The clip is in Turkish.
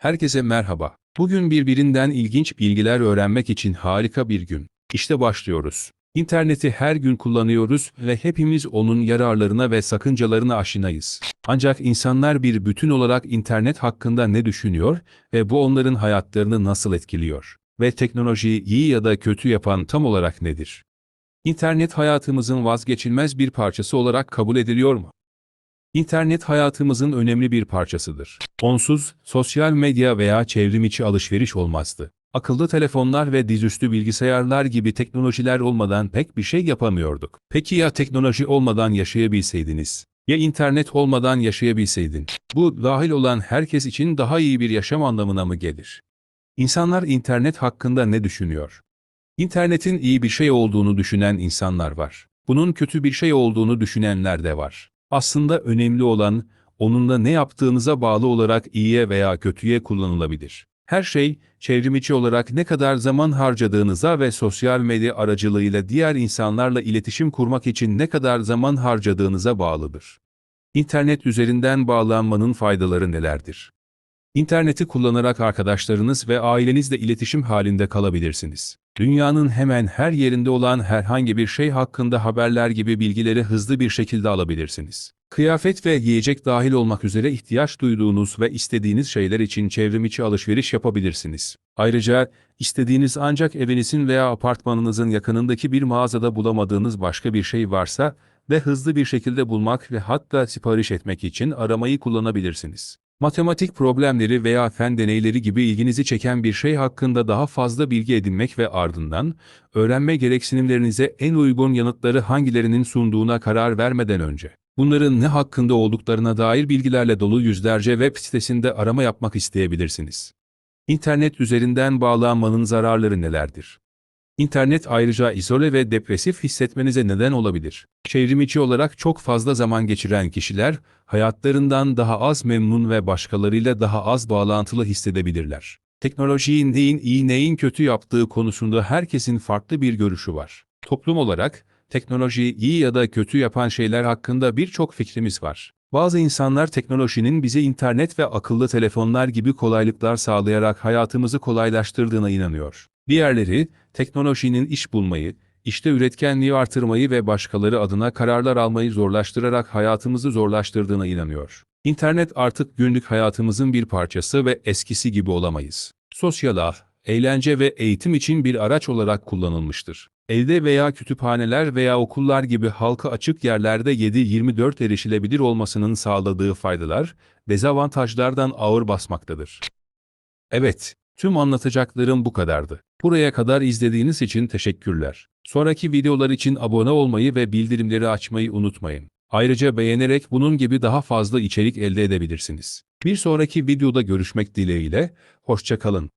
Herkese merhaba. Bugün birbirinden ilginç bilgiler öğrenmek için harika bir gün. İşte başlıyoruz. İnterneti her gün kullanıyoruz ve hepimiz onun yararlarına ve sakıncalarına aşinayız. Ancak insanlar bir bütün olarak internet hakkında ne düşünüyor ve bu onların hayatlarını nasıl etkiliyor? Ve teknolojiyi iyi ya da kötü yapan tam olarak nedir? İnternet hayatımızın vazgeçilmez bir parçası olarak kabul ediliyor mu? İnternet hayatımızın önemli bir parçasıdır. Onsuz, sosyal medya veya çevrim içi alışveriş olmazdı. Akıllı telefonlar ve dizüstü bilgisayarlar gibi teknolojiler olmadan pek bir şey yapamıyorduk. Peki ya teknoloji olmadan yaşayabilseydiniz? Ya internet olmadan yaşayabilseydin? Bu dahil olan herkes için daha iyi bir yaşam anlamına mı gelir? İnsanlar internet hakkında ne düşünüyor? İnternetin iyi bir şey olduğunu düşünen insanlar var. Bunun kötü bir şey olduğunu düşünenler de var. Aslında önemli olan, onunla ne yaptığınıza bağlı olarak iyiye veya kötüye kullanılabilir. Her şey, çevrimiçi olarak ne kadar zaman harcadığınıza ve sosyal medya aracılığıyla diğer insanlarla iletişim kurmak için ne kadar zaman harcadığınıza bağlıdır. İnternet üzerinden bağlanmanın faydaları nelerdir? İnterneti kullanarak arkadaşlarınız ve ailenizle iletişim halinde kalabilirsiniz. Dünyanın hemen her yerinde olan herhangi bir şey hakkında haberler gibi bilgileri hızlı bir şekilde alabilirsiniz. Kıyafet ve yiyecek dahil olmak üzere ihtiyaç duyduğunuz ve istediğiniz şeyler için çevrimiçi alışveriş yapabilirsiniz. Ayrıca, istediğiniz ancak evinizin veya apartmanınızın yakınındaki bir mağazada bulamadığınız başka bir şey varsa ve hızlı bir şekilde bulmak ve hatta sipariş etmek için aramayı kullanabilirsiniz. Matematik problemleri veya fen deneyleri gibi ilginizi çeken bir şey hakkında daha fazla bilgi edinmek ve ardından, öğrenme gereksinimlerinize en uygun yanıtları hangilerinin sunduğuna karar vermeden önce, bunların ne hakkında olduklarına dair bilgilerle dolu yüzlerce web sitesinde arama yapmak isteyebilirsiniz. İnternet üzerinden bağlanmanın zararları nelerdir? İnternet ayrıca izole ve depresif hissetmenize neden olabilir. Çevrimiçi olarak çok fazla zaman geçiren kişiler, hayatlarından daha az memnun ve başkalarıyla daha az bağlantılı hissedebilirler. Teknolojiyi neyin iyi neyin kötü yaptığı konusunda herkesin farklı bir görüşü var. Toplum olarak, teknolojiyi iyi ya da kötü yapan şeyler hakkında birçok fikrimiz var. Bazı insanlar teknolojinin bize internet ve akıllı telefonlar gibi kolaylıklar sağlayarak hayatımızı kolaylaştırdığına inanıyor. Diğerleri, teknolojinin iş bulmayı, işte üretkenliği artırmayı ve başkaları adına kararlar almayı zorlaştırarak hayatımızı zorlaştırdığına inanıyor. İnternet artık günlük hayatımızın bir parçası ve eskisi gibi olamayız. Sosyal ağ, eğlence ve eğitim için bir araç olarak kullanılmıştır. Evde veya kütüphaneler veya okullar gibi halka açık yerlerde 7-24 erişilebilir olmasının sağladığı faydalar, dezavantajlardan ağır basmaktadır. Evet, tüm anlatacaklarım bu kadardı. Buraya kadar izlediğiniz için teşekkürler. Sonraki videolar için abone olmayı ve bildirimleri açmayı unutmayın. Ayrıca beğenerek bunun gibi daha fazla içerik elde edebilirsiniz. Bir sonraki videoda görüşmek dileğiyle, hoşça kalın.